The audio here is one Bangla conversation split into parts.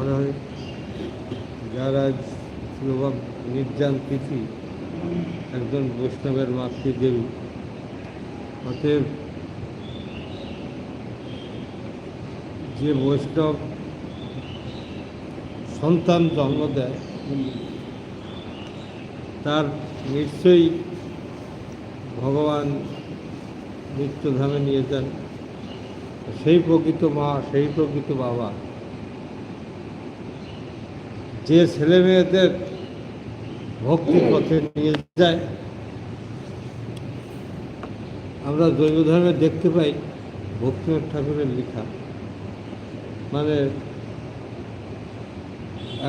ঘরে হয়। যার আজ প্রভাব নির্যান তিথি একজন বৈষ্ণবের মাতৃদেবী অতএব যে বৈষ্ণব সন্তান জন্ম দেয়, তার নিশ্চয়ই ভগবান নিত্যধামে নিয়ে যান। সেই প্রকৃত মা, সেই প্রকৃত বাবা। যে ছেলে মেয়েদের ভক্তি পথে নিয়ে যায়, আমরা জৈব ধর্মে দেখতে পাই ভক্তিনাথ ঠাকুরের লেখা। মানে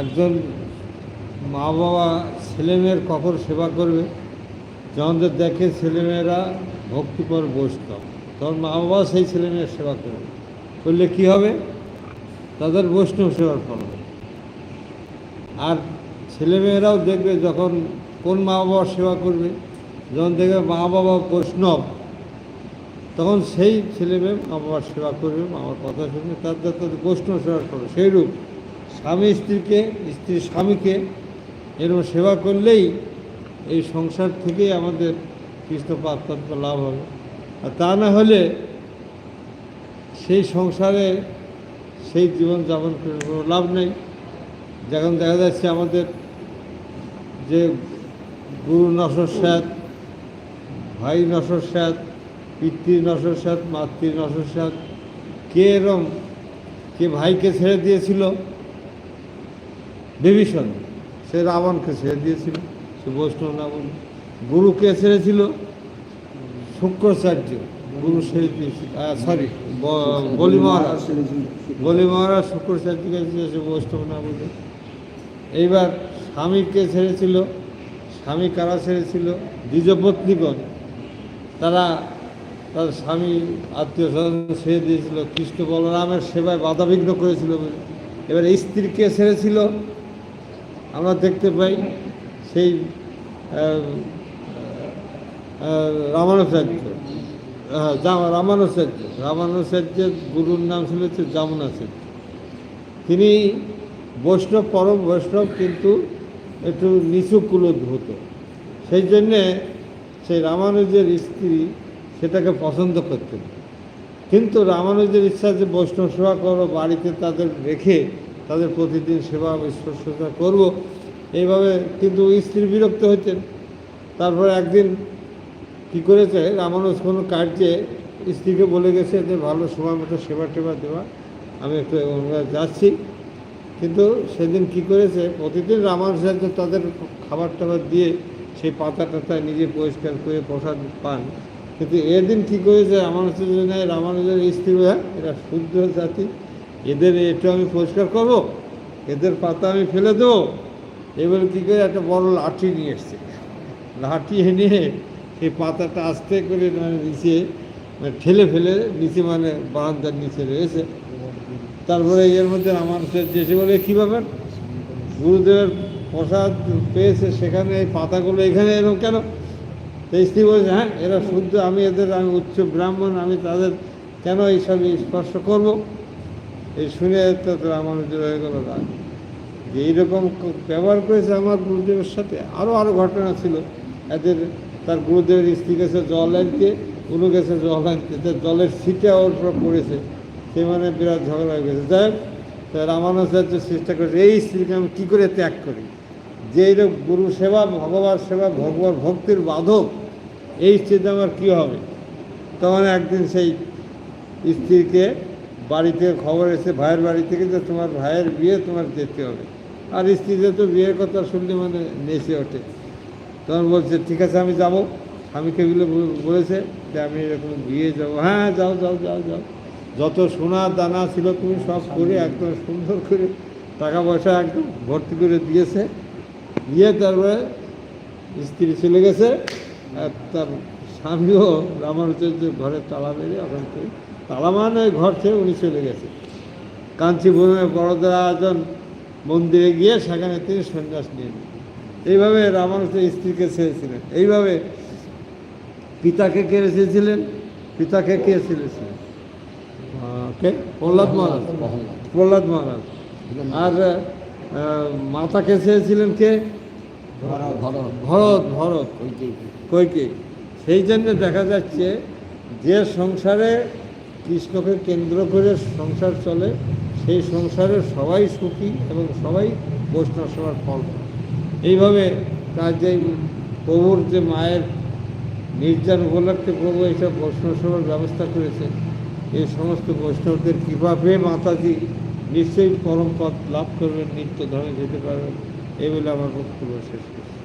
একজন মা বাবা ছেলেমেয়ের কখন সেবা করবে যখন যে দেখে ছেলেমেয়েরা ভক্তিপর বৈষ্ণব তখন মা বাবা সেই ছেলেমেয়ের সেবা করবে। করলে কি হবে? তাদের বৈষ্ণব সেবার ফল হবে। আর ছেলেমেয়েরাও দেখবে যখন কোন মা বাবার সেবা করবে, যখন দেখবে মা বাবা বৈষ্ণব, তখন সেই ছেলেমেয়ে মা বাবার সেবা করবে বাবার কথা শুনবে, তার তাদের বৈষ্ণব সেবা করবে। সেইরূপ স্বামী স্ত্রীকে, স্ত্রী স্বামীকে এরকম সেবা করলেই এই সংসার থেকেই আমাদের কৃষ্ণ লাভ হবে। আর তা না হলে সেই সংসারে সেই জীবন যাপন করে কোনো লাভ নেই। যখন দেখা যাচ্ছে আমাদের যে গুরু নশস্যাত ভাই নশস্যাত পিতৃ নশস্যাত মাতৃ নশস্যাত কে এরম, কে ভাইকে ছেড়ে দিয়েছিল? বিভীষণ, সে রাবণকে ছেড়ে দিয়েছিল, সে বৈষ্ণব রাবণ। গুরুকে ছেড়েছিল শুক্রাচার্য, গুরু ছেড়ে দিয়েছিল সরি বলি মহারাজ বলি মহারাজ শুক্রাচার্যকে ছেড়েছে বৈষ্ণব বলে এইবার স্বামীকে ছেড়েছিল, স্বামী কারা ছেড়েছিল? দ্বিজপত্নীগণ। তারা তার স্বামী আত্মীয় স্বজন ছেড়ে দিয়েছিল। কৃষ্ণ বলরামের সেবায় বাধাবিঘ্ন করেছিল। এবার স্ত্রীকে ছেড়েছিল? আমরা দেখতে পাই সেই রামানুচার্য হ্যাঁ রামানুচার্য রামানুচার্যের গুরুর নাম ছিল হচ্ছে যামুনাচার্য। তিনি বৈষ্ণব পরম বৈষ্ণব কিন্তু একটু নিচু কুলোদ্ভূত সেই জন্যে সেই রামানুজের স্ত্রী সেটাকে পছন্দ করতেন। কিন্তু রামানুজের ইচ্ছা যে বৈষ্ণব সেবা করো, বাড়িতে তাদের রেখে তাদের প্রতিদিন সেবা শুশ্রূষা করব, এইভাবে কিন্তু স্ত্রী বিরক্ত হতেন তারপর একদিন কী করেছে, রামানুজ কোনো কার্যে স্ত্রীকে বলে গেছে যে, ভালো সময় মতো সেবা টেবা দেওয়া আমি একটু যাচ্ছি। কিন্তু সেদিন কি করেছে? প্রতিদিন রামানুজাচার্য তাদের খাবার টাবার দিয়ে সেই পাতা টাতা নিজে পরিষ্কার করে প্রসাদ পান। কিন্তু এদিন কী করেছে? রামানুজাচার্য নেয় রামানুজের স্ত্রী হ্যাঁ এরা শুদ্ধ জাতি। এদের এটা আমি পরিষ্কার করব, এদের পাতা আমি ফেলে দেবো। এবার কী করে একটা বড় লাঠি নিয়ে এসছে। লাঠি এনে সেই পাতাটা আস্তে করে মানে নিচে মানে ঠেলে ফেলে, নিচে মানে বারান্দার নিচে রয়েছে। তারপরে এর মধ্যে আমার যেসে বলে, কী ব্যাপার? গুরুদেবের প্রসাদ পেয়েছে সেখানে, এই পাতাগুলো এখানে এরকম কেন? স্ত্রী বলছে হ্যাঁ এরা শুদ্ধ, আমি এদের, আমি উচ্চ ব্রাহ্মণ, আমি তাদের কেন এইসব স্পর্শ করব? এই শুনে তো আমার হয়ে গেল রাগ। যে এইরকম ব্যবহার করেছে আমার গুরুদেবের সাথে আরও আরও ঘটনা ছিল। এদের, তার গুরুদেবের স্ত্রী গেছে জল আনতে, উনি গেছে জল আনতে জলের সিটে ওর পড়েছে। সে মানে বিরাট ঝগড়া হয়ে গেছে। যাই হোক, তা রামানুজাচার্য চেষ্টা করেছে এই স্ত্রীকে আমি কী করে ত্যাগ করি? যে এইরকম গুরু সেবা ভগবান সেবা ভগবান ভক্তির বাধক এই স্ত্রীতে আমার কী হবে? তখন একদিন সেই স্ত্রীকে বাড়ি থেকে খবর এসে ভাইয়ের বাড়ি থেকে যে তোমার ভাইয়ের বিয়ে তোমার যেতে হবে। আর স্ত্রীতে তো বিয়ের কথা শুনলে মানে নেচে ওঠে। তখন বলছে ঠিক আছে আমি যাব। স্বামীকে বলে বলেছে যে আমি এরকম বিয়ে যাব। হ্যাঁ যাও যাও যাও যাও। যত সোনা দানা ছিল তুমি সব করে একদম সুন্দর করে টাকা পয়সা একদম ভর্তি করে দিয়েছে। দিয়ে তারপরে স্ত্রী চলে গেছে, আর তার স্বামীও রামানুচার্য ঘরে তালা মেরে ওখান থেকে তালা মানে ঘর থেকে উনি চলে গেছে। কাঞ্চিপুরমে বড়দা একজন মন্দিরে গিয়ে সেখানে তিনি সন্ন্যাস নিয়ে। এইভাবে রামানুজের স্ত্রীকে ছেড়েছিলেন এইভাবে পিতাকে কে ছেড়েছিলেন পিতাকে কে ছেড়েছিলেন? কে? প্রহ্লাদ মহারাজ। প্রহ্লাদ মহারাজ। আর আহ, মাতা কে? চেয়েছিলেন কে ভরত। ভরত কইকে সেই জন্য দেখা যাচ্ছে যে সংসারে কৃষ্ণকে কেন্দ্র করে সংসার চলে সেই সংসারে সবাই সুখী এবং সবাই বৈষ্ণব সেবার ফল এইভাবে তার যে প্রভুর যে মায়ের নির্যান উপলক্ষে প্রভু এইসব বৈষ্ণব সেবার ব্যবস্থা করেছে এই সমস্ত বৈষ্ণবদের কীভাবে মাতাজি নিশ্চয়ই পরম পথ লাভ করবেন, নিত্য ধরে যেতে পারবেন। এই বলে আমার বক্তব্য শেষ করছি।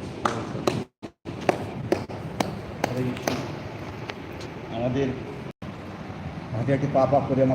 আমাদের হাতে হাতে পা পা করে আমাদের